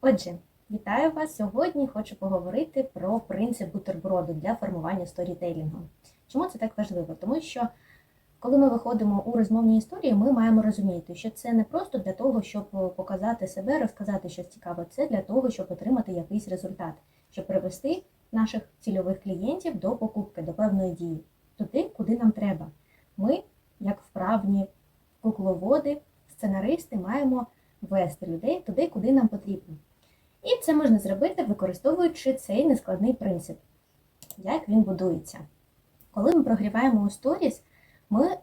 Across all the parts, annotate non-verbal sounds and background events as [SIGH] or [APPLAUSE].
Отже, вітаю вас сьогодні. Хочу поговорити про принцип бутерброду для формування сторітейлінгу. Чому це так важливо? Тому що коли ми виходимо у розмовні історії, ми маємо розуміти, що це не просто для того, щоб показати себе, розказати щось цікаве, це для того, щоб отримати якийсь результат, щоб привести наших цільових клієнтів до покупки, до певної дії, туди, куди нам треба. Ми, як вправні кукловоди, сценаристи, маємо вести людей туди, куди нам потрібно. І це можна зробити, використовуючи цей нескладний принцип. Як він будується? Коли ми прогріваємо у сторіс, ми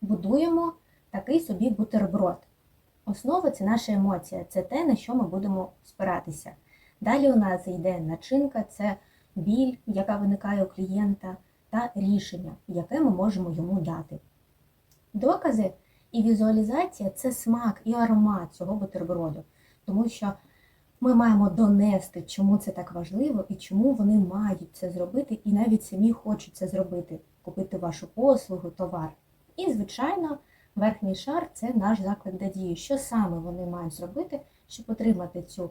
будуємо такий собі бутерброд. Основа це наша емоція, це те, на що ми будемо спиратися. Далі у нас йде начинка, це біль, яка виникає у клієнта, та рішення, яке ми можемо йому дати. Докази і візуалізація це смак і аромат цього бутерброду, тому що ми маємо донести, чому це так важливо і чому вони мають це зробити, і навіть самі хочуть це зробити, купити вашу послугу, товар. І, звичайно, верхній шар це наш заклик до дії. Що саме вони мають зробити, щоб отримати цю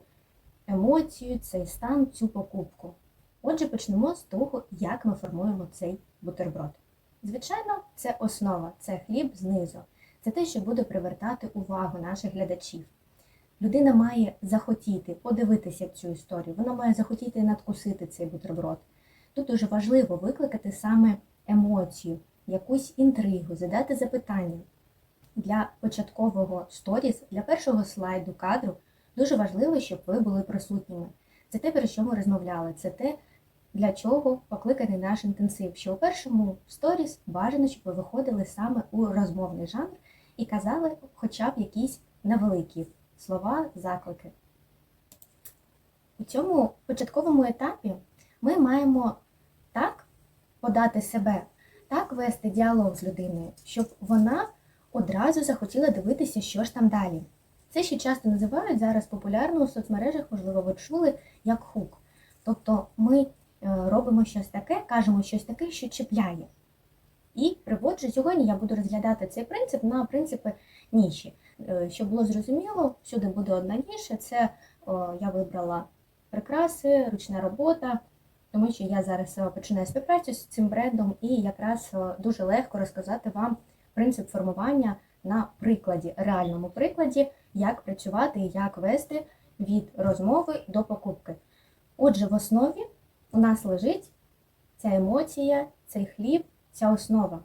емоцію, цей стан, цю покупку. Отже, почнемо з того, як ми формуємо цей бутерброд. Звичайно, це основа, це хліб знизу. Це те, що буде привертати увагу наших глядачів. Людина має захотіти подивитися цю історію, вона має захотіти надкусити цей бутерброд. Тут дуже важливо викликати саме емоцію, якусь інтригу, задати запитання. Для початкового сторіс, для першого слайду кадру дуже важливо, щоб ви були присутніми. Це те, про що ми розмовляли, це те, для чого покликаний наш інтенсив. Що у першому сторіс бажано, щоб ви виходили саме у розмовний жанр і казали хоча б якісь невеликі слова, заклики. У цьому початковому етапі ми маємо так подати себе, так вести діалог з людиною, щоб вона одразу захотіла дивитися, що ж там далі. Це ще часто називають зараз популярно у соцмережах, можливо, ви чули, як хук. Тобто ми робимо щось таке, кажемо щось таке, що чіпляє. І приводжу сьогодні я буду розглядати цей принцип на принципи ніші. Щоб було зрозуміло, всюди буде одна ніша. Це о, я вибрала прикраси, ручна робота, тому що я зараз починаю співпрацю з цим брендом і якраз дуже легко розказати вам принцип формування на прикладі, реальному прикладі, як працювати і як вести від розмови до покупки. Отже, в основі у нас лежить ця емоція, цей хліб, ця основа.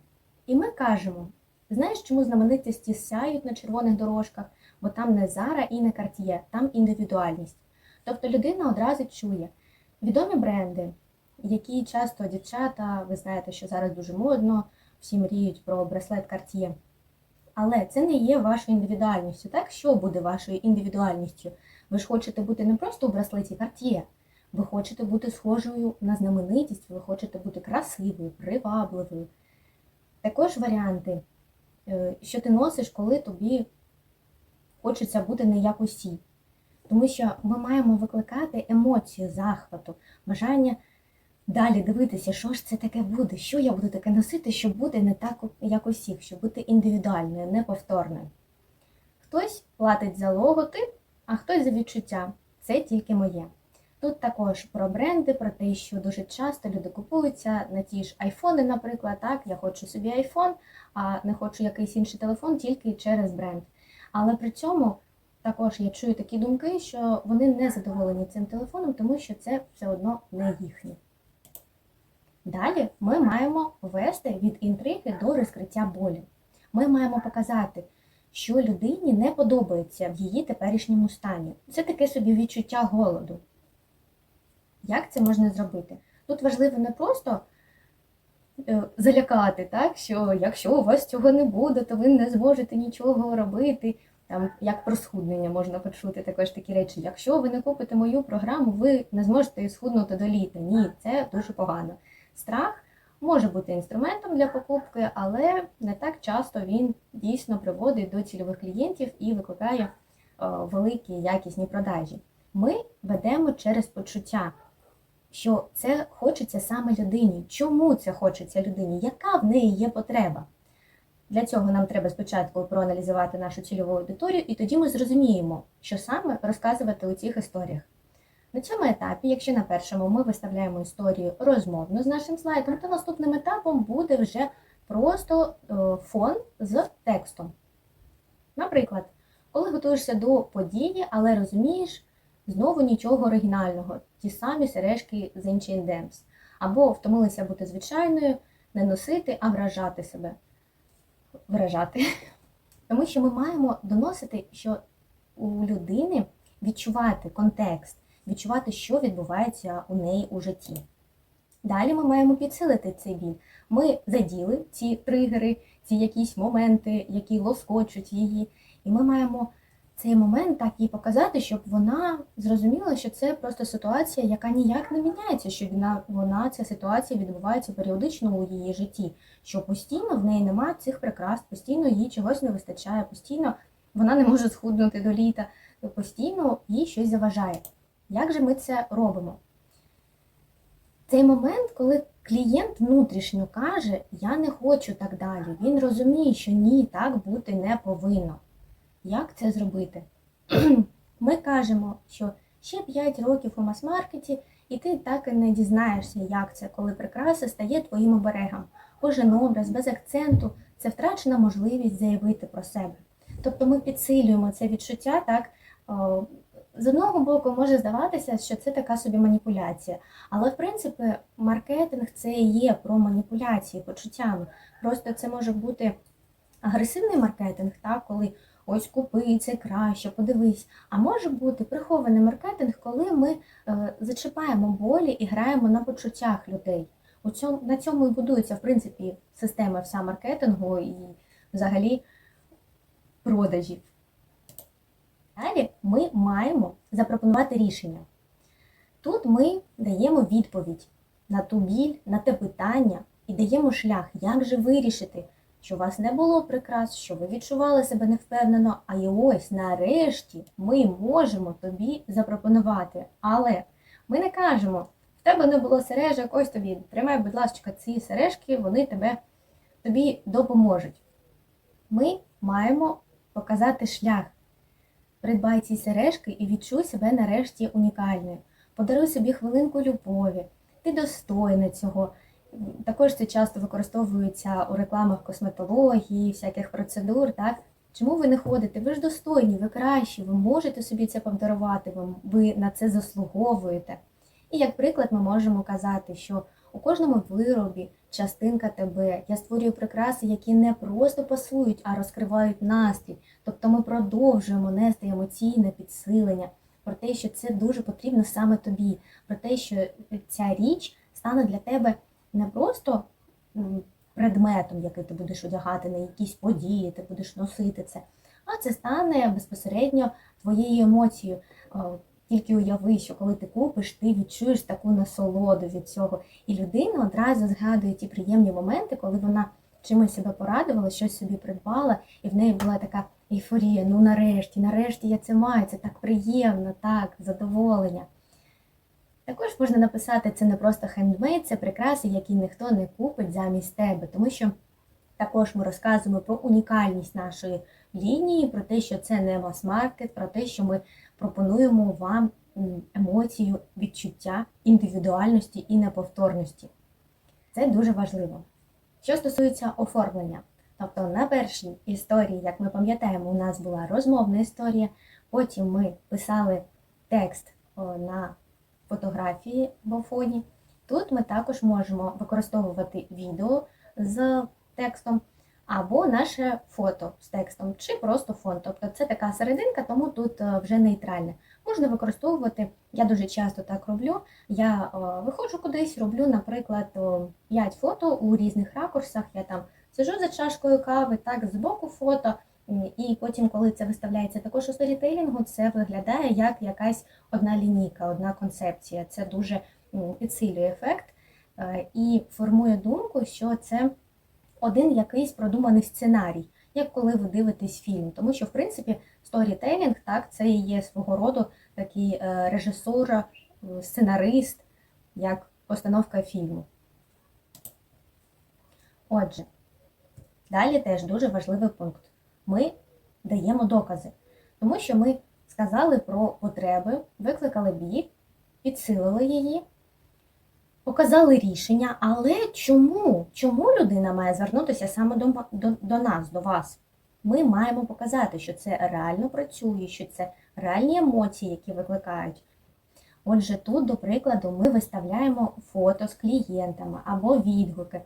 І ми кажемо, знаєш, чому знаменитості сяють на червоних дорожках? Бо там не Зара і не Cartier, там індивідуальність. Тобто людина одразу чує відомі бренди, які часто дівчата, ви знаєте, що зараз дуже модно, всі мріють про браслет Cartier. Але це не є вашою індивідуальністю. Так, що буде вашою індивідуальністю? Ви ж хочете бути не просто у браслеті Cartier, ви хочете бути схожою на знаменитість, ви хочете бути красивою, привабливою. Також варіанти, що ти носиш, коли тобі хочеться бути не як усі. Тому що ми маємо викликати емоцію захвату, бажання далі дивитися, що ж це таке буде, що я буду таке носити, щоб бути не так, як усіх, щоб бути індивідуальною, неповторною. Хтось платить за логотип, а хтось за відчуття. Це тільки моє. Тут також про бренди, про те, що дуже часто люди купуються на ті ж айфони, наприклад, так, я хочу собі айфон, а не хочу якийсь інший телефон тільки через бренд. Але при цьому також я чую такі думки, що вони не задоволені цим телефоном, тому що це все одно не їхнє. Далі ми маємо вести від інтриги до розкриття болі. Ми маємо показати, що людині не подобається в її теперішньому стані. Це таке собі відчуття голоду. Як це можна зробити? Тут важливо не просто е, залякати, так, що якщо у вас цього не буде, то ви не зможете нічого робити. Там, Як про схуднення можна почути також такі речі. Якщо ви не купите мою програму, ви не зможете схуднути до літа. Ні, це дуже погано. Страх може бути інструментом для покупки, але не так часто він дійсно приводить до цільових клієнтів і викликає о, великі якісні продажі. Ми ведемо через почуття що це хочеться саме людині. Чому це хочеться людині? Яка в неї є потреба? Для цього нам треба спочатку проаналізувати нашу цільову аудиторію, і тоді ми зрозуміємо, що саме розказувати у цих історіях. На цьому етапі, якщо на першому ми виставляємо історію розмовно з нашим слайдом, то наступним етапом буде вже просто е, фон з текстом. Наприклад, коли готуєшся до події, але розумієш знову нічого оригінального, ті самі сережки з Ancient Dams. Або втомилися бути звичайною, не носити, а вражати себе. Вражати. [LAUGHS] Тому що ми маємо доносити, що у людини відчувати контекст, відчувати, що відбувається у неї у житті. Далі ми маємо підсилити цей біль. Ми заділи ці тригери, ці якісь моменти, які лоскочуть її, і ми маємо цей момент так їй показати, щоб вона зрозуміла, що це просто ситуація, яка ніяк не міняється, що вона, вона ця ситуація відбувається періодично у її житті, що постійно в неї немає цих прикрас, постійно їй чогось не вистачає, постійно вона не може схуднути до літа, постійно їй щось заважає. Як же ми це робимо? Цей момент, коли клієнт внутрішньо каже, я не хочу так далі, він розуміє, що ні, так бути не повинно. Як це зробити? [CLEARS THROAT] Ми кажемо, що ще 5 років у мас-маркеті, і ти так і не дізнаєшся, як це, коли прикраса стає твоїм оберегом. Кожен образ без акценту це втрачена можливість заявити про себе. Тобто ми підсилюємо це відчуття, так з одного боку може здаватися, що це така собі маніпуляція, але в принципі маркетинг це і є про маніпуляції почуттями. Просто це може бути агресивний маркетинг, так, коли ось купи, це краще, подивись. А може бути прихований маркетинг, коли ми е, зачіпаємо болі і граємо на почуттях людей. У цьому, на цьому і будується, в принципі, система вся маркетингу і взагалі продажів. Далі ми маємо запропонувати рішення. Тут ми даємо відповідь на ту біль, на те питання і даємо шлях, як же вирішити, що у вас не було прикрас, що ви відчували себе невпевнено, а і ось нарешті ми можемо тобі запропонувати. Але ми не кажемо, в тебе не було сережок, ось тобі тримай, будь ласка, ці сережки, вони тебе тобі допоможуть. Ми маємо показати шлях. Придбай ці сережки і відчуй себе нарешті унікальною. Подаруй собі хвилинку любові, ти достойна цього. Також це часто використовується у рекламах косметології, всяких процедур. Так? Чому ви не ходите? Ви ж достойні, ви кращі, ви можете собі це подарувати, ви на це заслуговуєте. І як приклад, ми можемо казати, що у кожному виробі частинка тебе. Я створюю прикраси, які не просто пасують, а розкривають настрій. Тобто ми продовжуємо нести емоційне підсилення про те, що це дуже потрібно саме тобі, про те, що ця річ стане для тебе не просто предметом, який ти будеш одягати на якісь події, ти будеш носити це, а це стане безпосередньо твоєю емоцією. Тільки уяви, що коли ти купиш, ти відчуєш таку насолоду від цього. І людина одразу згадує ті приємні моменти, коли вона чимось себе порадувала, щось собі придбала, і в неї була така ейфорія. Ну нарешті, нарешті я це маю, це так приємно, так, задоволення. Також можна написати, це не просто хендмейд, це прикраси, які ніхто не купить замість тебе, тому що також ми розказуємо про унікальність нашої лінії, про те, що це не мас-маркет, про те, що ми пропонуємо вам емоцію, відчуття індивідуальності і неповторності. Це дуже важливо. Що стосується оформлення, тобто на першій історії, як ми пам'ятаємо, у нас була розмовна історія, потім ми писали текст на фотографії в фоні. Тут ми також можемо використовувати відео з текстом або наше фото з текстом, чи просто фон. Тобто це така серединка, тому тут е, вже нейтральне. Можна використовувати, я дуже часто так роблю. Я е, виходжу кудись, роблю, наприклад, 5 фото у різних ракурсах. Я там сижу за чашкою кави, так, з боку фото. І потім, коли це виставляється також у сторітейлінгу, це виглядає як якась одна лінійка, одна концепція. Це дуже підсилює ефект е, і формує думку, що це один якийсь продуманий сценарій, як коли ви дивитесь фільм. Тому що, в принципі, сторітелінг так, це і є свого роду такий е, режисер, е, сценарист, як постановка фільму. Отже, Далі теж дуже важливий пункт. Ми даємо докази, тому що ми сказали про потреби, викликали біль, підсилили її, показали рішення. Але чому? Чому людина має звернутися саме до, до, до нас, до вас? Ми маємо показати, що це реально працює, що це реальні емоції, які викликають. Отже, тут, до прикладу, ми виставляємо фото з клієнтами або відгуки.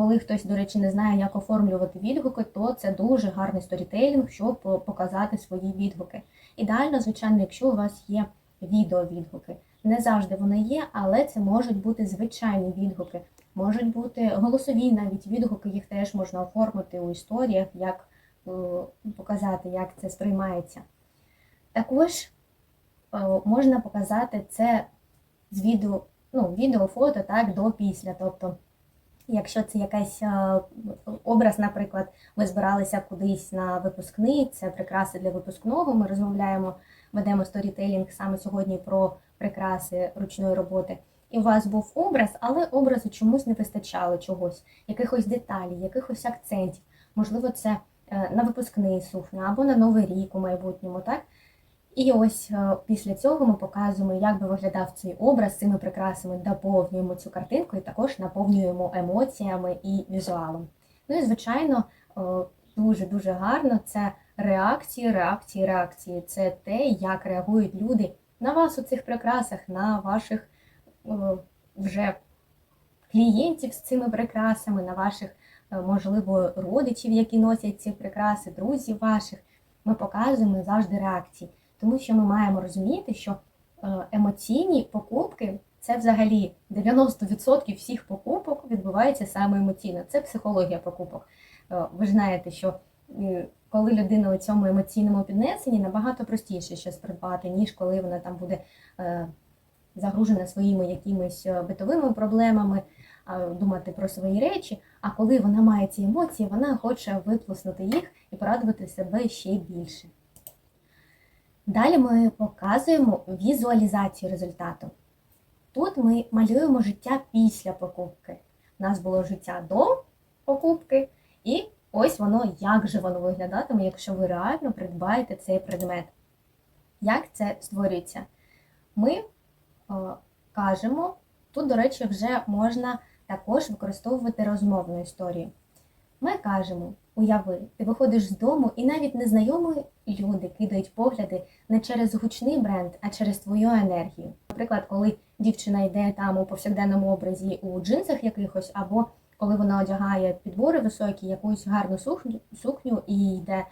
Коли хтось, до речі, не знає, як оформлювати відгуки, то це дуже гарний сторітейлінг, щоб показати свої відгуки. Ідеально, звичайно, якщо у вас є відеовідгуки. Не завжди вони є, але це можуть бути звичайні відгуки, можуть бути голосові навіть відгуки, їх теж можна оформити у історіях, як е, показати, як це сприймається. Також е, можна показати це з відео, ну, відео, фото так, до після. Тобто, якщо це якийсь е, образ, наприклад, ви збиралися кудись на випускний, це прикраси для випускного. Ми розмовляємо, ведемо сторітелінг саме сьогодні про прикраси ручної роботи. І у вас був образ, але образу чомусь не вистачало чогось, якихось деталей, якихось акцентів. Можливо, це е, на випускний сукня або на новий рік у майбутньому, так? І ось е, після цього ми показуємо, як би виглядав цей образ цими прикрасами, доповнюємо цю картинку і також наповнюємо емоціями і візуалом. Ну і звичайно, дуже-дуже гарно це реакції, реакції, реакції. Це те, як реагують люди на вас у цих прикрасах, на ваших е, вже клієнтів з цими прикрасами, на ваших, е, можливо, родичів, які носять ці прикраси, друзів ваших. Ми показуємо завжди реакції. Тому що ми маємо розуміти, що е, емоційні покупки це взагалі 90% всіх покупок відбувається саме емоційно. Це психологія покупок. Е, ви ж знаєте, що е, коли людина у цьому емоційному піднесенні набагато простіше щось придбати, ніж коли вона там буде загружена своїми якимись битовими проблемами, думати про свої речі. А коли вона має ці емоції, вона хоче виплеснути їх і порадувати себе ще більше. Далі ми показуємо візуалізацію результату. Тут ми малюємо життя після покупки. У нас було життя до покупки, і ось воно, як же воно виглядатиме, якщо ви реально придбаєте цей предмет. Як це створюється? Ми о, е, кажемо, тут, до речі, вже можна також використовувати розмовну історію. Ми кажемо, уяви, ти виходиш з дому, і навіть незнайомі люди кидають погляди не через гучний бренд, а через твою енергію. Наприклад, коли дівчина йде там у повсякденному образі у джинсах якихось, або коли вона одягає підбори високі, якусь гарну сукню, сукню і йде.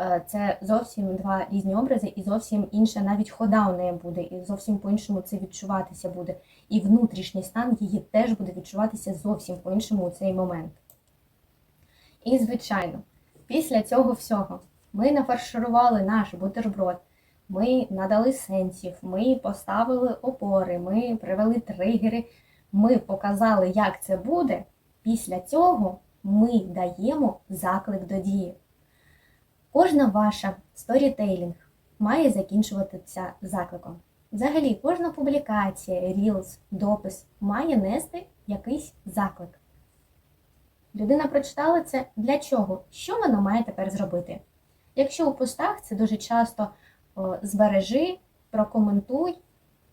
Е, це зовсім два різні образи, і зовсім інша навіть хода у неї буде, і зовсім по-іншому це відчуватися буде. І внутрішній стан її теж буде відчуватися зовсім по-іншому у цей момент. І, звичайно, після цього всього ми нафарширували наш бутерброд, ми надали сенсів, ми поставили опори, ми привели тригери, ми показали, як це буде. Після цього ми даємо заклик до дії. Кожна ваша сторітейлінг має закінчуватися закликом. Взагалі, кожна публікація, рілз, допис має нести якийсь заклик. Людина прочитала це для чого? Що вона має тепер зробити? Якщо у постах це дуже часто збережи, прокоментуй,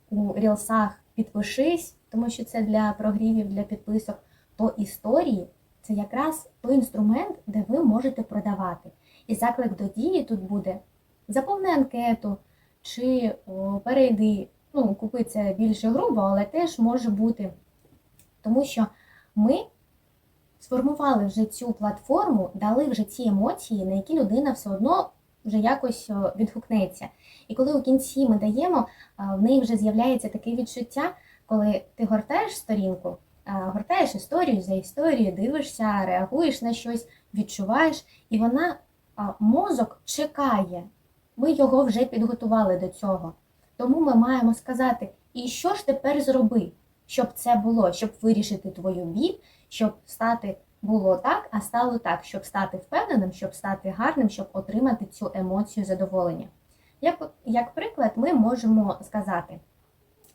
у рілсах підпишись, тому що це для прогрівів, для підписок, то історії це якраз той інструмент, де ви можете продавати. І заклик до дії тут буде заповни анкету чи перейди, ну, купи це більше грубо, але теж може бути. Тому що ми сформували вже цю платформу, дали вже ці емоції, на які людина все одно вже якось відгукнеться. І коли у кінці ми даємо, в неї вже з'являється таке відчуття, коли ти гортаєш сторінку, гортаєш історію за історією, дивишся, реагуєш на щось, відчуваєш, і вона мозок чекає. Ми його вже підготували до цього. Тому ми маємо сказати, і що ж тепер зроби, щоб це було, щоб вирішити твою біль, щоб стати було так, а стало так, щоб стати впевненим, щоб стати гарним, щоб отримати цю емоцію задоволення. Як, як приклад, ми можемо сказати: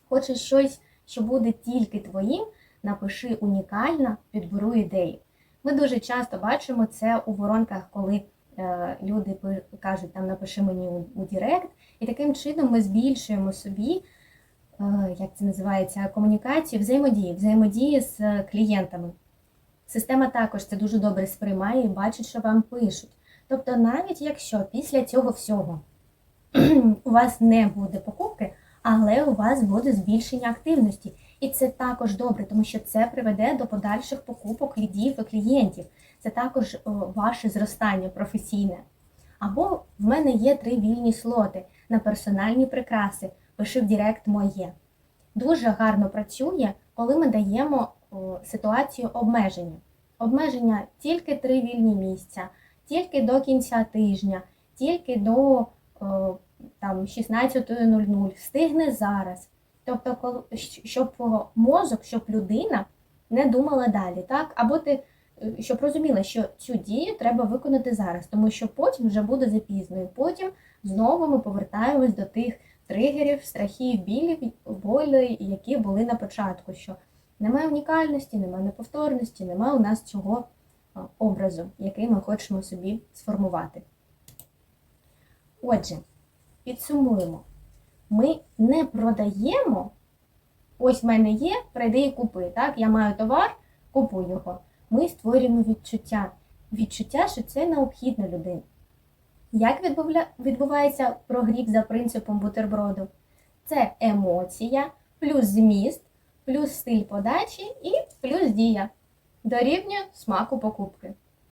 хочеш щось, що буде тільки твоїм, напиши унікально, підберу ідеї. Ми дуже часто бачимо це у воронках, коли е, люди кажуть, там напиши мені у, у Директ, і таким чином ми збільшуємо собі, як це називається, комунікацію, взаємодії, взаємодії з е, клієнтами. Система також це дуже добре сприймає і бачить, що вам пишуть. Тобто, навіть якщо після цього всього [CLEARS THROAT] у вас не буде покупки, але у вас буде збільшення активності. І це також добре, тому що це приведе до подальших покупок лідів і клієнтів. Це також ваше зростання професійне. Або в мене є три вільні слоти на персональні прикраси. Пиши в Директ моє. Дуже гарно працює, коли ми даємо ситуацію обмеження. Обмеження тільки три вільні місця, тільки до кінця тижня, тільки до там 16.00, встигне зараз. Тобто, щоб мозок, щоб людина не думала далі, так? Або ти е, щоб розуміла, що цю дію треба виконати зараз, тому що потім вже буде запізно. І потім знову ми повертаємось до тих тригерів, страхів, білів, болі, які були на початку. Що немає унікальності, немає неповторності, немає у нас цього образу, який ми хочемо собі сформувати. Отже, підсумуємо. Ми не продаємо. Ось в мене є, прийди і купи. Так, я маю товар, купуй його. Ми створюємо відчуття. Відчуття, що це необхідно людині. Як відбувля- відбувається прогрів за принципом бутерброду? Це емоція, плюс зміст, плюс стиль подачі і плюс дія. Дорівнює смаку покупки.